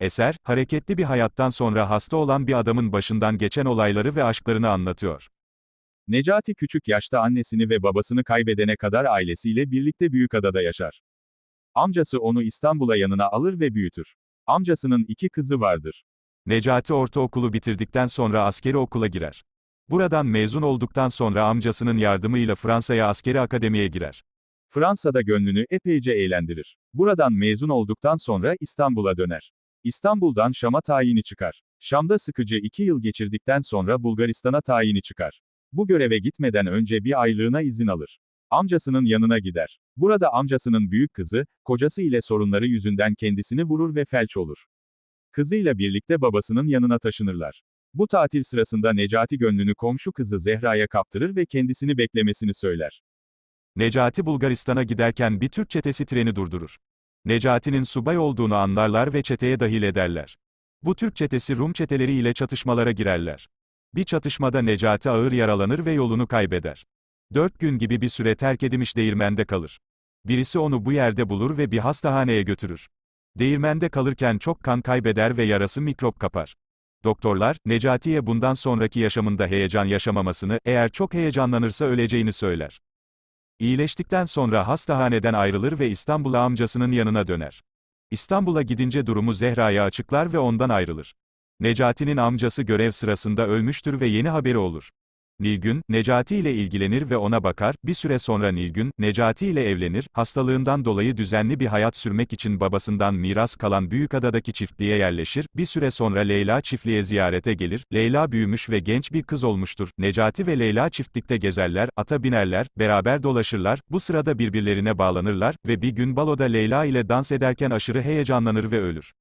Eser, hareketli bir hayattan sonra hasta olan bir adamın başından geçen olayları ve aşklarını anlatıyor. Necati küçük yaşta annesini ve babasını kaybedene kadar ailesiyle birlikte Büyükada'da yaşar. Amcası onu İstanbul'a yanına alır ve büyütür. Amcasının iki kızı vardır. Necati ortaokulu bitirdikten sonra askeri okula girer. Buradan mezun olduktan sonra amcasının yardımıyla Fransa'ya askeri akademiye girer. Fransa'da gönlünü epeyce eğlendirir. Buradan mezun olduktan sonra İstanbul'a döner. İstanbul'dan Şam'a tayini çıkar. Şam'da sıkıcı iki yıl geçirdikten sonra Bulgaristan'a tayini çıkar. Bu göreve gitmeden önce bir aylığına izin alır. Amcasının yanına gider. Burada amcasının büyük kızı, kocası ile sorunları yüzünden kendisini vurur ve felç olur. Kızıyla birlikte babasının yanına taşınırlar. Bu tatil sırasında Necati gönlünü komşu kızı Zehra'ya kaptırır ve kendisini beklemesini söyler. Necati Bulgaristan'a giderken bir Türk çetesi treni durdurur. Necati'nin subay olduğunu anlarlar ve çeteye dahil ederler. Bu Türk çetesi Rum çeteleri ile çatışmalara girerler. Bir çatışmada Necati ağır yaralanır ve yolunu kaybeder. Dört gün gibi bir süre terk edilmiş değirmende kalır. Birisi onu bu yerde bulur ve bir hastahaneye götürür. Değirmende kalırken çok kan kaybeder ve yarası mikrop kapar. Doktorlar, Necati'ye bundan sonraki yaşamında heyecan yaşamamasını, eğer çok heyecanlanırsa öleceğini söyler. İyileştikten sonra hastahaneden ayrılır ve İstanbul'a amcasının yanına döner. İstanbul'a gidince durumu Zehra'ya açıklar ve ondan ayrılır. Necati'nin amcası görev sırasında ölmüştür ve yeni haberi olur. Nilgün, Necati ile ilgilenir ve ona bakar, bir süre sonra Nilgün, Necati ile evlenir, hastalığından dolayı düzenli bir hayat sürmek için babasından miras kalan Büyükada'daki çiftliğe yerleşir, bir süre sonra Leyla çiftliğe ziyarete gelir, Leyla büyümüş ve genç bir kız olmuştur, Necati ve Leyla çiftlikte gezerler, ata binerler, beraber dolaşırlar, bu sırada birbirlerine bağlanırlar ve bir gün baloda Leyla ile dans ederken aşırı heyecanlanır ve ölür.